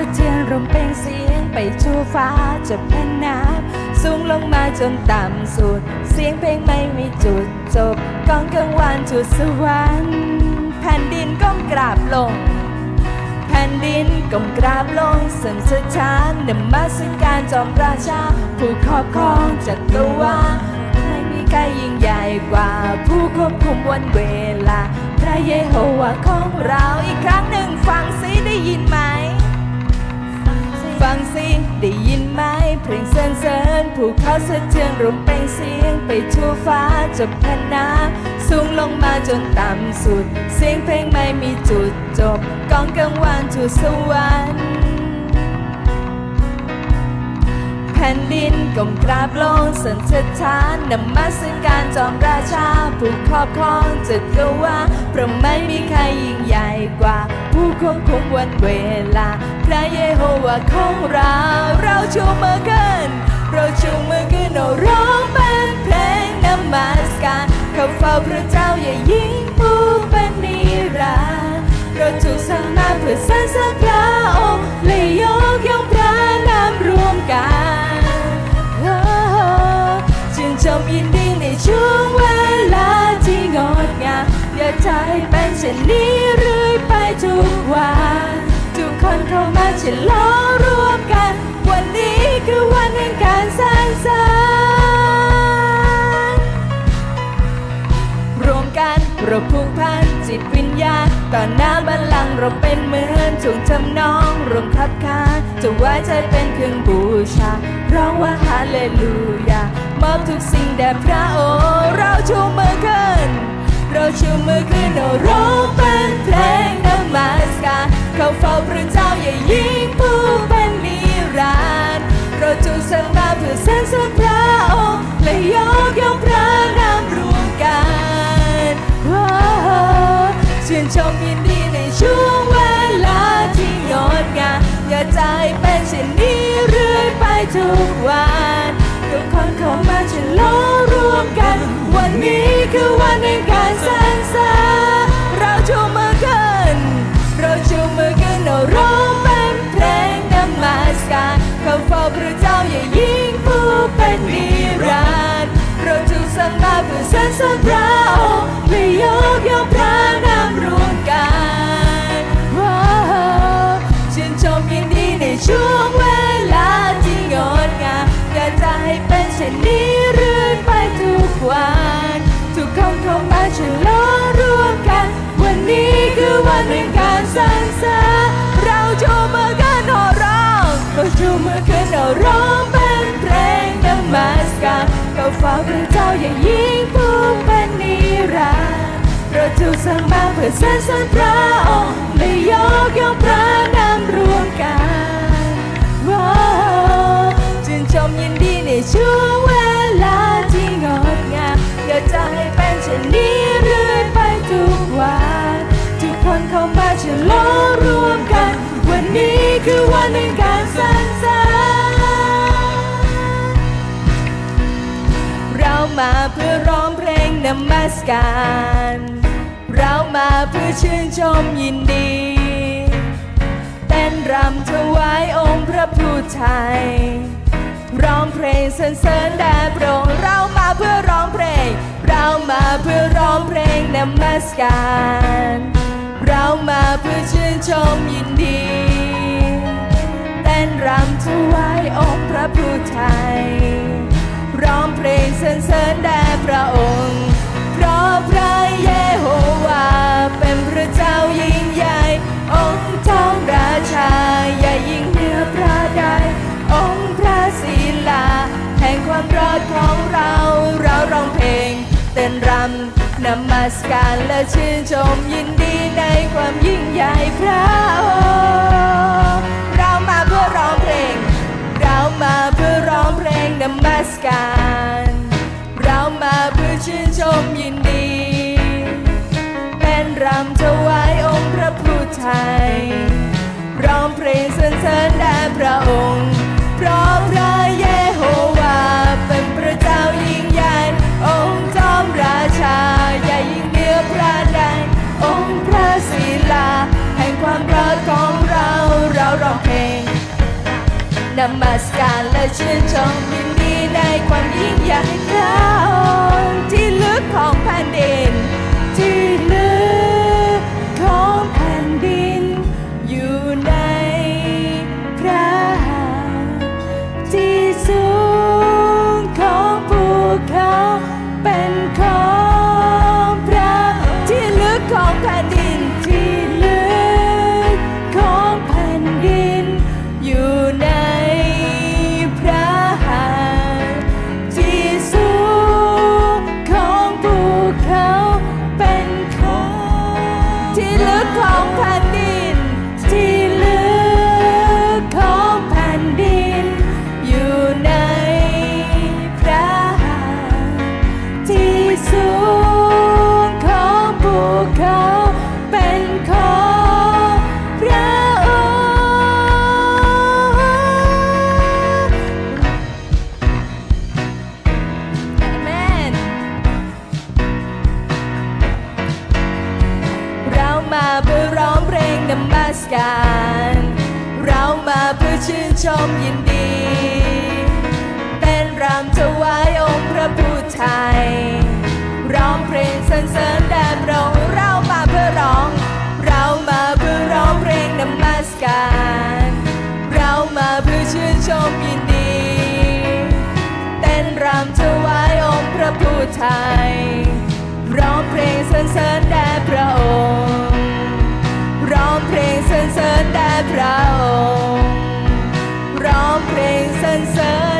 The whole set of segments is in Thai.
เสะเทือนรวมเป็นเสียงไปทั่วฟ้าจะแผ่นน้ำสูงลงมาจนต่ำสุด เสียงเพลงไม่มีจุดจบกองกังวานจุดสวรรค์แผ่นดินก้มกราบลง แผ่นดินก้มกราบลงสันสถานนมัสการจอมราชา ผู้ครอบครองจักรวาลไม่มีใครยิ่งใหญ่กว่า ผู้ควบคุมวันเวลา พระเยโฮวาของเราอีกครั้งหนึ่งฟังสิได้ยินไหม ฟังสิได้ยินไหมเพลงเสริญเสริญผู้เขาสะเทือนรวมเป็นเสียงไปทั่วฟ้าจบแผ่นน้ำสูงลงมาจนต่ำสุด เสียงเพลงไม่มีจุดจบกองกังวานทูตสวรรค์แผ่นดินก้มกราบลงสันสถานนมัสการจอมราชาผู้ครอบครองจักรวาลเพราะไม่มีใครยิ่งใหญ่กว่า ผู้ควบคุมวันเวลา ระเยโฮวาของเรา เราชูมือขึ้น เราชูมือขึ้นเราร้องเป็นเพลงนมัสการข้าเฝ้าพระเจ้าอย่ายิ่งผู้เป็นนิรันดร์เราถูกสร้างมาเพื่อสรรเสริญพระองค์และยกย่องพระนามรวมกันโอ้ชื่นชมยินดีในช่วงเวลาที่งดงามอย่ากจะให้เป็นเช่นนี้เรื่อยไปทุกวัน คนเข้ามาฉลองร่วมกัน วันนี้คือวันแห่งการสร้างสรรค์รวมกันเราผูกพันจิตวิญญาณต่อหน้าบัลลังก์เราเป็นเหมือนจงทำนองรวมคับคานจะไว้ใจเป็นเครื่องบูชาร้องว่าฮาเลลูยามอบทุกสิ่งแด่พระองค์เราชูมือขึ้น เราชูมือขึ้นเราร้องเป็นเพลงนมัสการเข้าเฝ้าพระเจ้าอย่ายิ่งผู้เป็นนิรันดร์เราจูงสร้างมาเพื่อสรรเสริญพระองค์และยกย่องพระนามรวมกันโอ้ชื่นชมยินดีในช่วงเวลาที่งดงามอย่าใจเป็นเช่นนี้เรื่อยไปทุกวัน แสรรเสริญเราชูมือขึ้น เราชูมือขึ้นเราร้องเป็นเพลงนมัสการเข้าเฝ้าพระเจ้าอย่ายิ่งผู้เป็นนิรันดร์เราถูกสร้างมาเพื่อสรรเสริญพระองค์และยกย่องพระนามรวมกันโอ้ชื่นชมยินดีในช่วงเวลาที่งดงามอยากจะให้เป็นเช่นนี้ คือวันการสรรเสริญเราชูมือกันหอร้องเราชูมือขึ้นเราร้องเป็นเพลงนมัสการเข้าเฝ้าพระเจ้าอย่างยิ่งผู้เป็นนิรันดร์เราถูสร้างมาเพื่อสรรสริญพระองค์และยกย่องพระนามรวมกันโอ้ชื่นชมยินดีในช่วงเวลาที่งดงามอยากจะให้เป็นเช่นนี้เรื่อยไปทุกวัน คนเข้ามาฉลองรวมกัน วันนี้คือวันแห่งการสรรเสริญเรามาเพื่อร้องเพลงนมัสการ เรามาเพื่อชื่นชมยินดี เต้นรำถวายองค์พระผู้ไทย ร้องเพลงสรรเสริญแด่พระองค์เรามาเพื่อร้องเพลง เรามาเพื่อร้องเพลงนมัสการ เรามาเพื่อชื่นชมยินดี เต้นรำถวายองค์พระผู้ไทย ร้องเพลงสรรเสริญแด่พระองค์ เพราะพระเยโฮวาเป็นพระเจ้ายิ่งใหญ่องค์ สการและชื่นชมยินดีในความยิ่งใหญ่พระองค์เรามาเพื่อร้องเพลง เรามาเพื่อร้องเพลงนมัสการ เรามาเพื่อชื่นชมยินดี เป็นรำถวายองค์พระผู้ไทยร้องเพลงสรรเสริญแด่พระองค์ นมัสการและชื่นชมยินดีในความยิ่งใหญ่พระองค์ที่ลึกของแผ่นดิน นมัสการ เรามาเพื่อชื่นชมยินดีเต้นรำถวายองค์พระผู้ไทย ร้องเพลงสรรเสริญแด่พระองค์เรามาเพื่อร้อง เรามาเพื่อร้องเพลงนมัสการ เรามาเพื่อชื่นชมยินดีเต้นรำถวายองค์พระผู้ไทย ร้องเพลงสรรเสริญแด่พระองค์ เสรรเสริญแด่พระองค์ร้องเพลงสรรเสริญ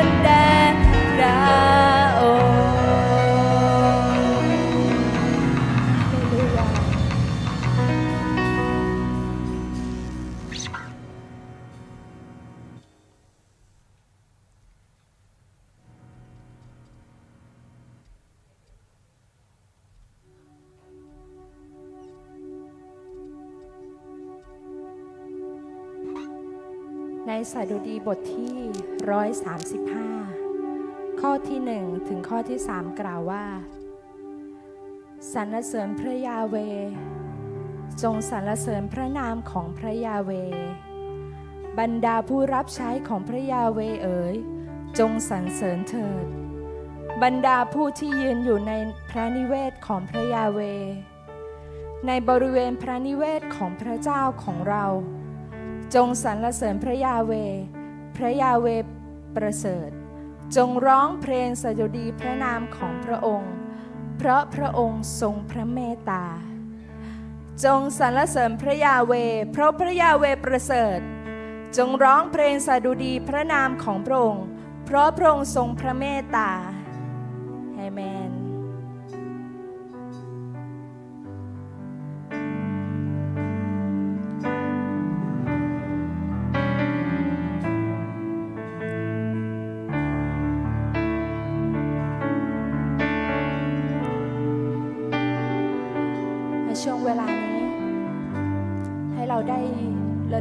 สดุดีบทที่ 135 ข้อที่ 1 ถึงข้อที่ 3 กล่าวว่าสรรเสริญพระยาเว จงสรรเสริญพระนามของพระยาเว บรรดาผู้รับใช้ของพระยาเวเอ๋ยจงสรรเสริญเถิด บรรดาผู้ที่ยืนอยู่ในพระนิเวศของพระยาเว ในบริเวณพระนิเวศของพระเจ้าของเรา จงสรรเสริญพระยาเว พระยาเวประเสริฐ จงร้องเพลงสดุดีพระนามของพระองค์ เพราะพระองค์ทรงพระเมตตา จงสรรเสริญพระยาเว เพราะพระยาเวประเสริฐ จงร้องเพลงสดุดีพระนามของพระองค์ เพราะพระองค์ทรงพระเมตตาเอเมนใน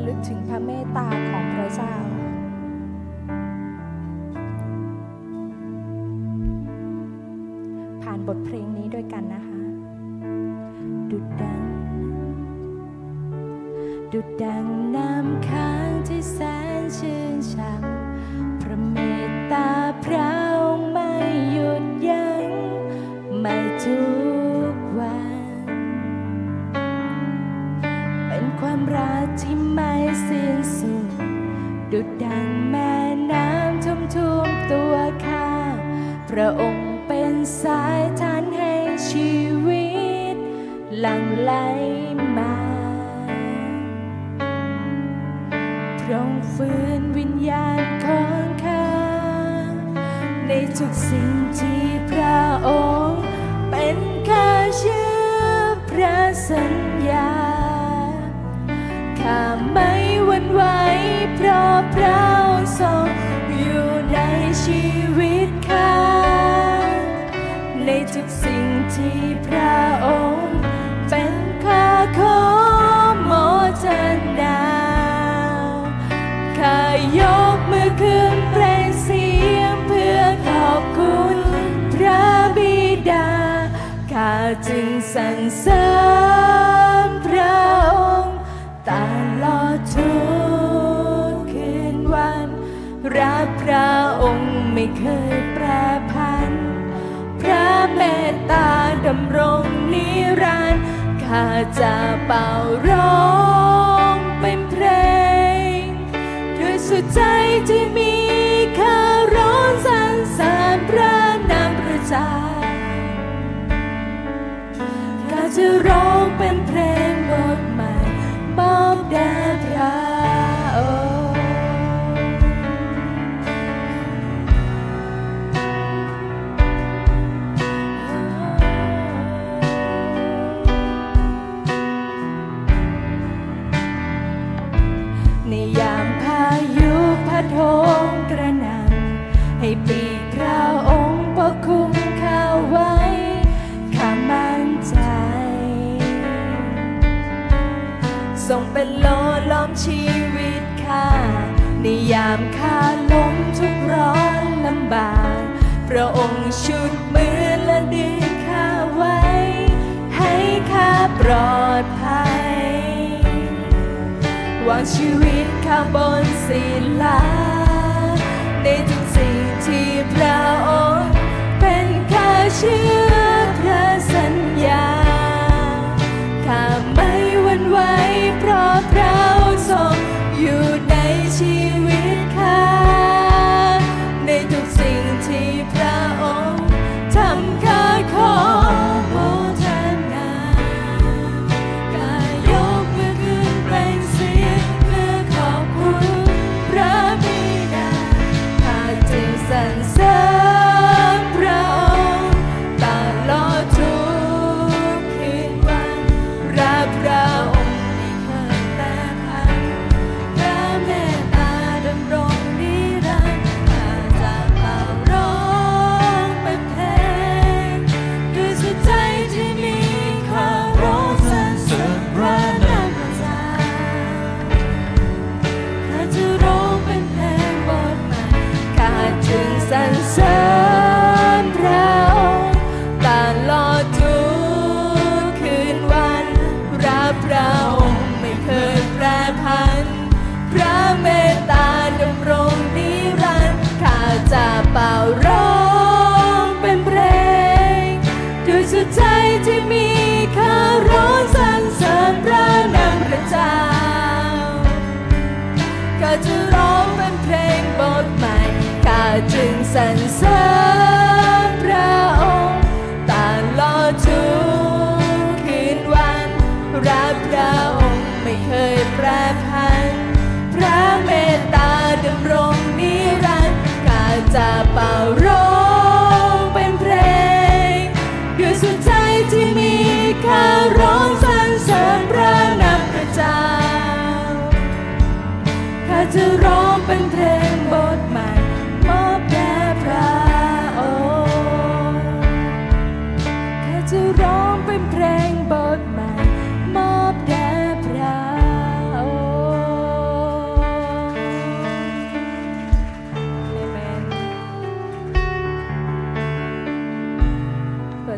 ระลึกถึงพระเมตตาของพระเจ้า ผ่านบทเพลงนี้ด้วยกันนะคะ ดุดดัง ดุดดังน้ำค้างที่แสนชื่นช่ำ พระองค์เป็นสายทานให้ชีวิตหลั่งไหลมา พระองค์ฟื้นวิญญาณของข้าในทุกสิ่งที่พระองค์เป็นข้าเชื่อพระสัญญา ข้าไม่หวั่นไหวเพราะพระองค์ทรงอยู่ในชีวิต สิ่งที่พระองค์ เป็นข้าขอโมทนาข้ายกมือขึ้นเปล่งเสียงเพื่อขอบคุณพระบิดาข้าจึงสรรเสริญพระองค์ตลอดทุกคืนวันเรระองค์ไม่เคย เมตตาดำรงนิรันดร์ข้าจะเป่าร้องเป็นเพลงด้วยสุดใจที่มีข้าร้องสรรเสริญพระนามพระเจ้าข้าจะร้องเป็นเพลงบทใหม่มอบแด่พระ เป็นโลล้อมชีวิตข้าในยามข้าล้มทุกร้อนลำบากพระองค์ชุดมือและดึงข้าไว้ ให้ข้าปลอดภัยวางชีวิตข้าบนศิลาในทุกสิ่งที่พระองค์เป็นข้าเชื่อพระสัญญาข้าไม่หวั่นไหว ร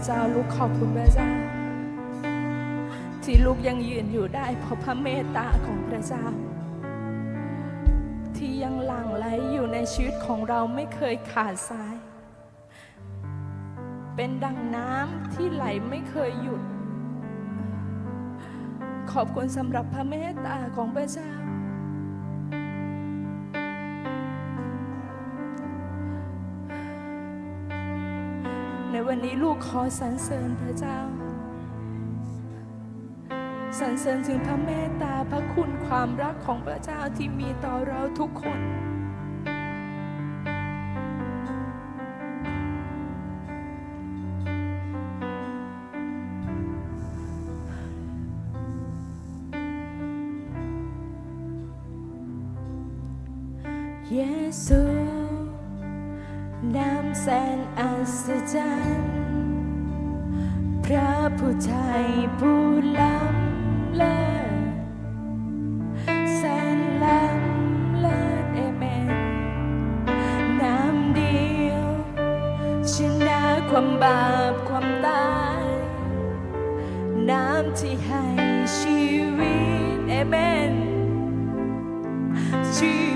เจ้าลูกขอบคุณพระเจ้า ที่ลูกยังยืนอยู่ได้ เพราะพระเมตตาของพระเจ้า ที่ยังหลั่งไหลอยู่ในชีวิตของเราไม่เคยขาดสาย เป็นดังน้ำที่ไหลไม่เคยหยุด ขอบคุณสำหรับพระเมตตาของพระเจ้า นี้ลูกขอสรรเสริญพระเจ้าสรรเสริญถึงพระเมตตาพระคุณความรักของพระเจ้าที่มีต่อเราทุกคน ความบาปความตาย น้ำที่ให้ชีวิตเอเมนชี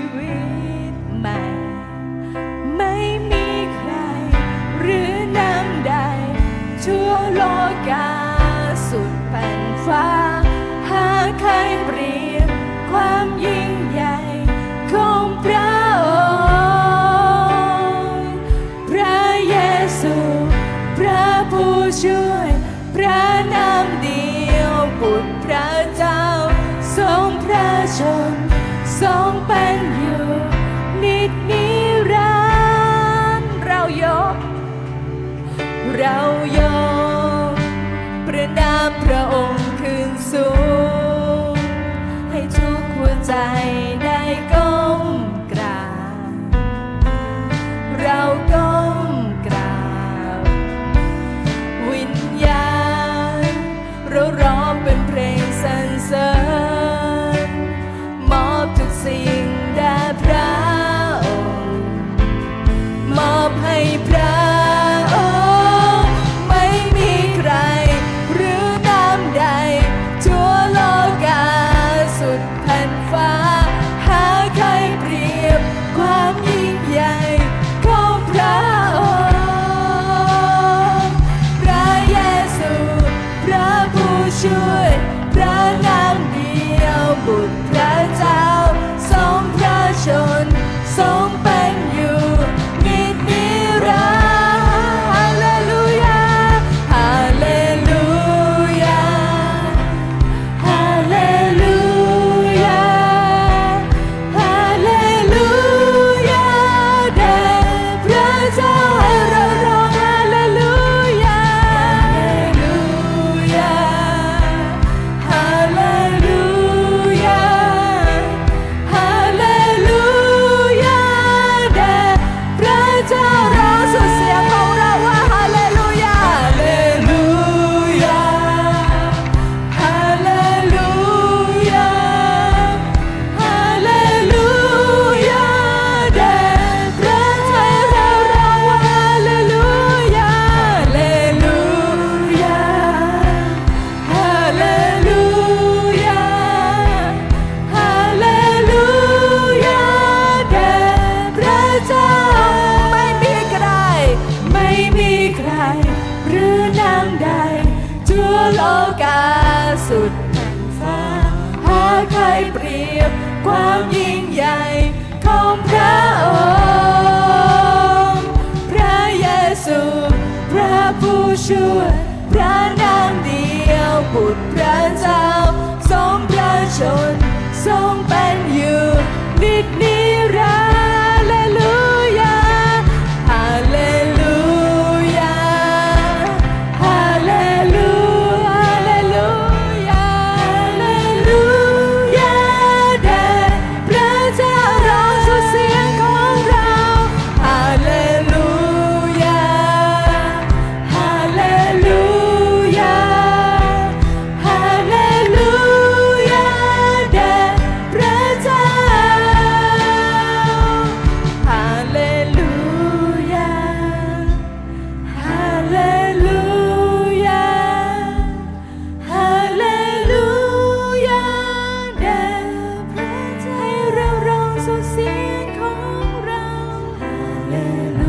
า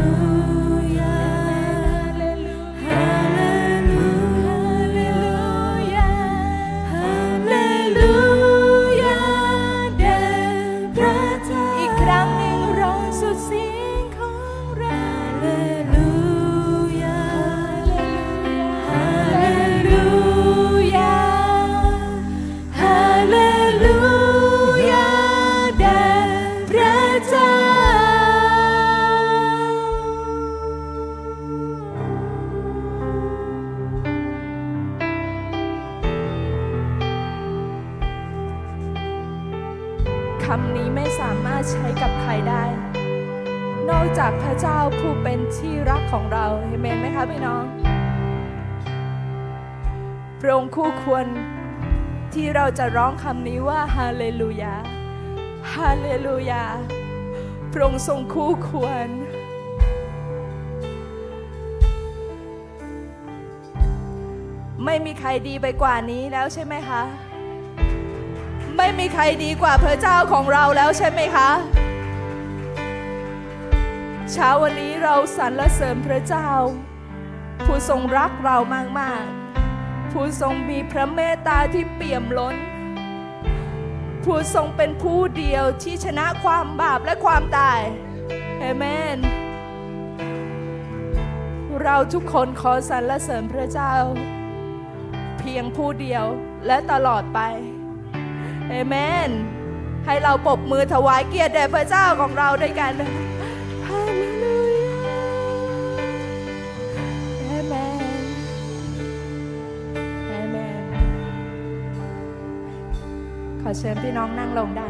คำนี้ไม่สามารถใช้กับใครได้ นอกจากพระเจ้าผู้เป็นที่รักของเราเห็นไหมคะพี่น้องพระองค์คู่ควรที่เราจะร้องคำนี้ว่าฮาเลลูยาฮาเลลูยาพระองค์ทรงคู่ควร ไม่มีใครดีไปกว่านี้แล้วใช่ไหมคะ ไม่มีใครดีกว่าพระเจ้าของเราแล้วใช่ไหมคะ เช้าวันนี้เราสรรเสริญพระเจ้า ผู้ทรงรักเรามากๆ ผู้ทรงมีพระเมตตาที่เปี่ยมล้น ผู้ทรงเป็นผู้เดียวที่ชนะความบาปและความตายเอเมนเราทุกคนขอสรรเสริญพระเจ้า เพียงผู้เดียวและตลอดไป เอเมน ให้เราปบมือถวายเกียรติแด่พระเจ้าของเราด้วยกันเลลูยาเอเมนเอเมน ขอเชิญพี่น้องนั่งลงได้